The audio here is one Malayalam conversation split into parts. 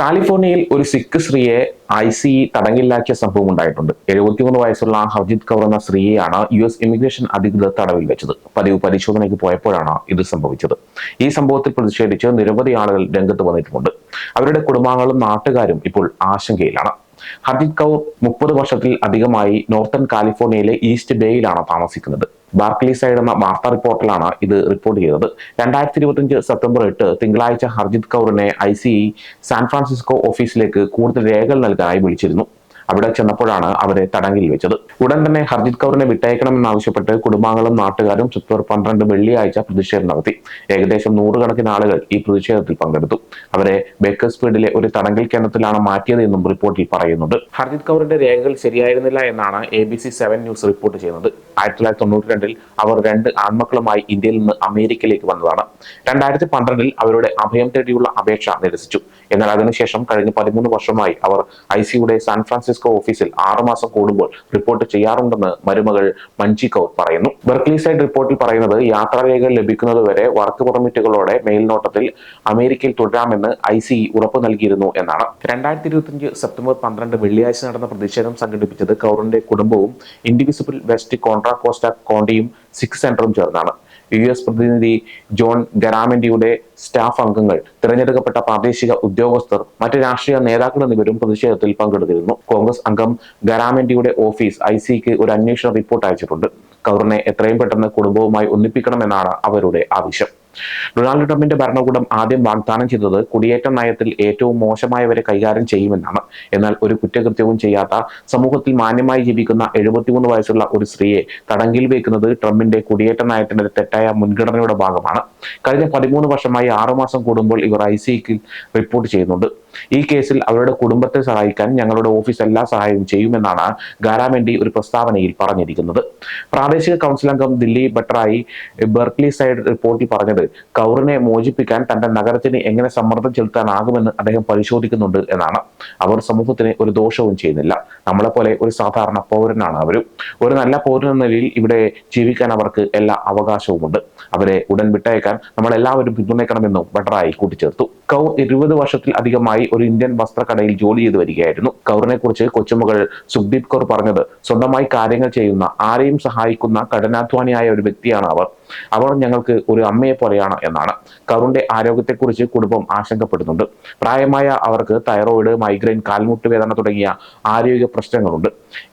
കാലിഫോർണിയയിൽ ഒരു സിഖ് സ്ത്രീയെ ഐ സി തടങ്കിലാക്കിയ സംഭവം ഉണ്ടായിട്ടുണ്ട്. എഴുപത്തിമൂന്ന് വയസ്സുള്ള ഹർജിത് കൗർ എന്ന സ്ത്രീയെയാണ് യു എസ് ഇമിഗ്രേഷൻ അധികൃതർ തടവിൽ വെച്ചത്. പതിവ് പരിശോധനയ്ക്ക് പോയപ്പോഴാണ് ഇത് സംഭവിച്ചത്. ഈ സംഭവത്തിൽ പ്രതിഷേധിച്ച് നിരവധി ആളുകൾ രംഗത്ത് വന്നിട്ടുമുണ്ട്. അവരുടെ കുടുംബാംഗങ്ങളും നാട്ടുകാരും ഇപ്പോൾ ആശങ്കയിലാണ്. ഹർജിത് കൗർ മുപ്പത് വർഷത്തിൽ അധികമായി നോർത്തേൺ കാലിഫോർണിയയിലെ ഈസ്റ്റ് ബേയിലാണ് താമസിക്കുന്നത്. ബാർക്ലി സൈഡ് എന്ന വാർത്താ റിപ്പോർട്ടിലാണ് ഇത് റിപ്പോർട്ട് ചെയ്തത്. രണ്ടായിരത്തി ഇരുപത്തിയഞ്ച് സെപ്റ്റംബർ എട്ട് തിങ്കളാഴ്ച ഹർജിത് കൗറിനെ ഐ സി സാൻ ഫ്രാൻസിസ്കോ ഓഫീസിലേക്ക് കൂടുതൽ രേഖകൾ നൽകാനായി വിളിച്ചിരുന്നു. അവിടെ ചെന്നപ്പോഴാണ് അവരെ തടങ്കിൽ വെച്ചത്. ഉടൻ തന്നെ ഹർജിത് കൗറിനെ വിട്ടയക്കണമെന്നാവശ്യപ്പെട്ട് കുടുംബാംഗങ്ങളും നാട്ടുകാരും സെപ്റ്റംബർ പന്ത്രണ്ട് വെള്ളിയാഴ്ച പ്രതിഷേധം നടത്തി. ഏകദേശം നൂറുകണക്കിന് ആളുകൾ ഈ പ്രതിഷേധത്തിൽ പങ്കെടുത്തു. അവരെ ബേക്കേഴ്സ് ഫീൽഡിലെ ഒരു തടങ്കൽ കേന്ദ്രത്തിലാണ് മാറ്റിയത് എന്നും റിപ്പോർട്ടിൽ പറയുന്നുണ്ട്. ഹർജിത് കൗറിന്റെ രേഖകൾ ശരിയായിരുന്നില്ല എന്നാണ് A B C seven news report ചെയ്യുന്നത്. ആയിരത്തി തൊള്ളായിരത്തി തൊണ്ണൂറ്റി രണ്ടിൽ അവർ രണ്ട് ആൺമക്കളുമായി ഇന്ത്യയിൽ നിന്ന് അമേരിക്കയിലേക്ക് വന്നതാണ്. രണ്ടായിരത്തി പന്ത്രണ്ടിൽ അവരുടെ അഭയം തേടിയുള്ള അപേക്ഷ നിരസിച്ചു. എന്നാൽ അതിനുശേഷം കഴിഞ്ഞ പതിമൂന്ന് വർഷമായി അവർ ഐ സിയുടെ സാൻ ഓഫീസിൽ ആറുമാസം കൂടുമ്പോൾ റിപ്പോർട്ട് ചെയ്യാറുണ്ടെന്ന് മരുമകൾ മഞ്ജി കൗർ പറയുന്നു. ബെർക്ലി സൈഡ് റിപ്പോർട്ടിൽ പറയുന്നത് യാത്രാരേഖകൾ ലഭിക്കുന്നതുവരെ വർക്ക് പെർമിറ്റുകളോടെ മേൽനോട്ടത്തിൽ അമേരിക്കയിൽ തുടരാമെന്ന് ഐ സി ഉറപ്പ് നൽകിയിരുന്നു എന്നാണ്. രണ്ടായിരത്തി ഇരുപത്തിയഞ്ച് സെപ്റ്റംബർ പന്ത്രണ്ട് വെള്ളിയാഴ്ച നടന്ന പ്രതിഷേധം സംഘടിപ്പിച്ചത് കൗറിന്റെ കുടുംബവും ഇൻഡിവിസിബിൾ വെസ്റ്റ് കോൺട്രാ കോസ്റ്റ കോണ്ടിയും സിക്സ് സെന്ററും ചേർന്നാണ്. യു എസ് പ്രതിനിധി ജോൺ ഗരാമൻഡിയുടെ സ്റ്റാഫ് അംഗങ്ങൾ തിരഞ്ഞെടുക്കപ്പെട്ട പ്രാദേശിക ഉദ്യോഗസ്ഥർ മറ്റ് രാഷ്ട്രീയ നേതാക്കൾ എന്നിവരും പ്രതിഷേധത്തിൽ പങ്കെടുത്തിരുന്നു. കോൺഗ്രസ് അംഗം ഗരാമൻഡിയുടെ ഓഫീസ് ഐ സിക്ക് ഒരു അന്വേഷണ റിപ്പോർട്ട് അയച്ചിട്ടുണ്ട്. കൗറിനെ എത്രയും പെട്ടെന്ന് കുടുംബവുമായി ഒന്നിപ്പിക്കണമെന്നാണ് അവരുടെ ആവശ്യം. ഡൊണാൾഡ് ട്രംപിന്റെ ഭരണകൂടം ആദ്യം വാഗ്ദാനം ചെയ്തത് കുടിയേറ്റ നയത്തിൽ ഏറ്റവും മോശമായവരെ കൈകാര്യം ചെയ്യുമെന്നാണ്. എന്നാൽ ഒരു കുറ്റകൃത്യവും ചെയ്യാത്ത സമൂഹത്തിൽ മാന്യമായി ജീവിക്കുന്ന എഴുപത്തിമൂന്ന് വയസ്സുള്ള ഒരു സ്ത്രീയെ തടങ്കിൽ വയ്ക്കുന്നത് ട്രംപിന്റെ കുടിയേറ്റ നയത്തിന്റെ തെറ്റായ മുൻഗണനയുടെ ഭാഗമാണ്. കഴിഞ്ഞ പതിമൂന്ന് വർഷമായി ആറുമാസം കൂടുമ്പോൾ ഇവർ ഐ സിക്ക് റിപ്പോർട്ട് ചെയ്യുന്നുണ്ട്. ഈ കേസിൽ അവരുടെ കുടുംബത്തെ സഹായിക്കാൻ ഞങ്ങളുടെ ഓഫീസ് എല്ലാ സഹായവും ചെയ്യുമെന്നാണ് ഗാരാമെന്റി ഒരു പ്രസ്താവനയിൽ പറഞ്ഞിരിക്കുന്നത്. പ്രാദേശിക കൗൺസിൽ അംഗം ദില്ലി ബട്രായി ബെർക്ലി സൈഡ് റിപ്പോർട്ടിൽ പറഞ്ഞത് കൗറിനെ മോചിപ്പിക്കാൻ തന്റെ നഗരത്തിന് എങ്ങനെ സമ്മർദ്ദം ചെലുത്താനാകുമെന്ന് അദ്ദേഹം പരിശോധിക്കുന്നുണ്ട് എന്നാണ്. അവർ സമൂഹത്തിന് ഒരു ദോഷവും ചെയ്യുന്നില്ല. നമ്മളെപ്പോലെ ഒരു സാധാരണ പൗരനാണ് അവരും. ഒരു നല്ല പൗരൻ എന്ന നിലയിൽ ഇവിടെ ജീവിക്കാൻ അവർക്ക് എല്ലാ അവകാശവുമുണ്ട്. അവരെ ഉടൻ വിട്ടയക്കാൻ നമ്മൾ എല്ലാവരും പിന്തുണയ്ക്കണമെന്നും ബട്ടറായി കൂട്ടിച്ചേർത്തു. കൗർ ഇരുപത് വർഷത്തിൽ അധികമായി ഒരു ഇന്ത്യൻ വസ്ത്രക്കടയിൽ ജോലി ചെയ്തു വരികയായിരുന്നു. കൗറിനെ കുറിച്ച് കൊച്ചുമകൾ സുഖ്ദീപ് കൗർ പറഞ്ഞത് സ്വന്തമായി കാര്യങ്ങൾ ചെയ്യുന്ന ആരെയും സഹായിക്കുന്ന കഠിനാധ്വാനിയായ ഒരു വ്യക്തിയാണ് അവർ. അവർ ഞങ്ങൾക്ക് ഒരു അമ്മയെ പോലെയാണ് എന്നാണ്. കരുണിന്റെ ആരോഗ്യത്തെക്കുറിച്ച് കുടുംബം ആശങ്കപ്പെടുന്നുണ്ട്. പ്രായമായ അവർക്ക് തൈറോയിഡ് മൈഗ്രെയിൻ കാൽമുട്ട് വേദന തുടങ്ങിയ ആരോഗ്യ പ്രശ്നങ്ങളുണ്ട്.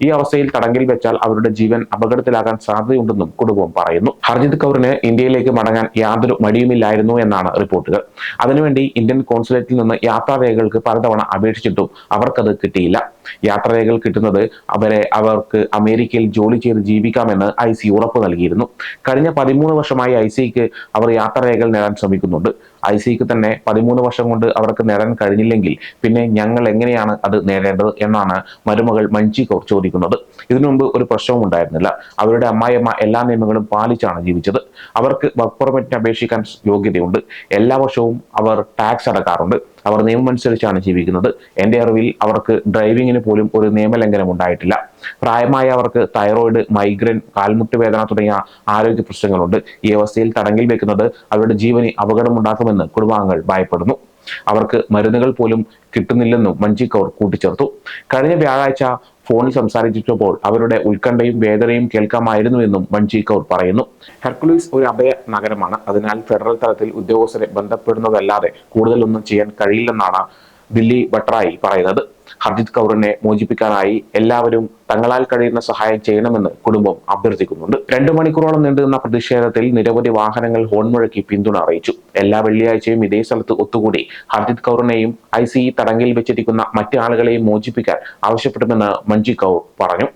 ഈ അവസ്ഥയിൽ തടങ്കിൽ വെച്ചാൽ അവരുടെ ജീവൻ അപകടത്തിലാകാൻ സാധ്യതയുണ്ടെന്നും കുടുംബം പറയുന്നു. ഹർജിത് കൗറിന് ഇന്ത്യയിലേക്ക് മടങ്ങാൻ യാതൊരു മടിയുമില്ലായിരുന്നു എന്നാണ് റിപ്പോർട്ടുകൾ. അതിനുവേണ്ടി ഇന്ത്യൻ കോൺസുലേറ്റിൽ നിന്ന് യാത്രാരേഖകൾക്ക് പലതവണ അപേക്ഷിച്ചിട്ടും അവർക്കത് കിട്ടിയില്ല. യാത്രാരേഖകൾ കിട്ടുന്നത് അവരെ അവർക്ക് അമേരിക്കയിൽ ജോലി ചെയ്ത് ജീവിക്കാമെന്ന് ഐ സി ഉറപ്പ് നൽകിയിരുന്നു. കഴിഞ്ഞ പതിമൂന്ന് വർഷമായി ഐ സിക്ക് അവർ യാത്രാരേഖകൾ നേടാൻ ശ്രമിക്കുന്നുണ്ട്. ഐ സിക്ക് തന്നെ പതിമൂന്ന് വർഷം കൊണ്ട് അവർക്ക് നേടാൻ കഴിഞ്ഞില്ലെങ്കിൽ പിന്നെ ഞങ്ങൾ എങ്ങനെയാണ് അത് നേടേണ്ടത് എന്നാണ് മരുമകൾ മഞ്ജി കൗർ ചോദിക്കുന്നത്. ഇതിനു മുമ്പ് ഒരു പ്രശ്നവും ഉണ്ടായിരുന്നില്ല. അവരുടെ അമ്മായിയമ്മ എല്ലാ നിയമങ്ങളും പാലിച്ചാണ് ജീവിച്ചത്. അവർക്ക് വർക്ക് പെർമിറ്റിന് അപേക്ഷിക്കാൻ യോഗ്യതയുണ്ട്. എല്ലാ വർഷവും അവർ ടാക്സ് അടക്കാറുണ്ട്. അവർ നിയമം അനുസരിച്ചാണ് ജീവിക്കുന്നത്. എന്റെ അറിവിൽ അവർക്ക് ഡ്രൈവിങ്ങിന് പോലും ഒരു നിയമലംഘനം ഉണ്ടായിട്ടില്ല. പ്രായമായ അവർക്ക് തൈറോയിഡ് മൈഗ്രെയിൻ കാൽമുട്ട് വേദന തുടങ്ങിയ ആരോഗ്യ പ്രശ്നങ്ങളുണ്ട്. ഈ അവസ്ഥയിൽ തടങ്കിൽ വെക്കുന്നത് അവരുടെ ജീവന് അപകടമുണ്ടാക്കുമെന്ന് കുടുംബാംഗങ്ങൾ ഭയപ്പെടുന്നു. അവർക്ക് മരുന്നുകൾ പോലും കിട്ടുന്നില്ലെന്നും മഞ്ജി കൗർ കൂട്ടിച്ചേർത്തു. കഴിഞ്ഞ വ്യാഴാഴ്ച ഫോണിൽ സംസാരിച്ചപ്പോൾ അവരുടെ ഉത്കണ്ഠയും വേദനയും കേൾക്കാമായിരുന്നു എന്നും മഞ്ജി കൗർ പറയുന്നു. ഹെർക്കുലീസ് ഒരു അഭയ നഗരമാണ്. അതിനാൽ ഫെഡറൽ തലത്തിൽ ഉദ്യോഗസ്ഥരെ ബന്ധപ്പെടുന്നതല്ലാതെ കൂടുതലൊന്നും ചെയ്യാൻ കഴിയില്ലെന്നാണ് ദില്ലി ബട്രായി പറയുന്നത്. ഹർജിത് കൗറിനെ മോചിപ്പിക്കാനായി എല്ലാവരും തങ്ങളാൽ കഴിയുന്ന സഹായം ചെയ്യണമെന്ന് കുടുംബം അഭ്യർത്ഥിക്കുന്നുണ്ട്. രണ്ടു മണിക്കൂറോളം നീണ്ടുനിന്ന പ്രതിഷേധത്തിൽ നിരവധി വാഹനങ്ങൾ ഹോൺ മുഴക്കി പിന്തുണ അറിയിച്ചു. എല്ലാ വെള്ളിയാഴ്ചയും ഇതേ സ്ഥലത്ത് ഒത്തുകൂടി ഹർജിത് കൗറിനെയും ഐ സി തടങ്കിൽ വെച്ചിരിക്കുന്ന മറ്റു ആളുകളെയും മോചിപ്പിക്കാൻ ആവശ്യപ്പെടുമെന്ന് മഞ്ജി കൗർ പറഞ്ഞു.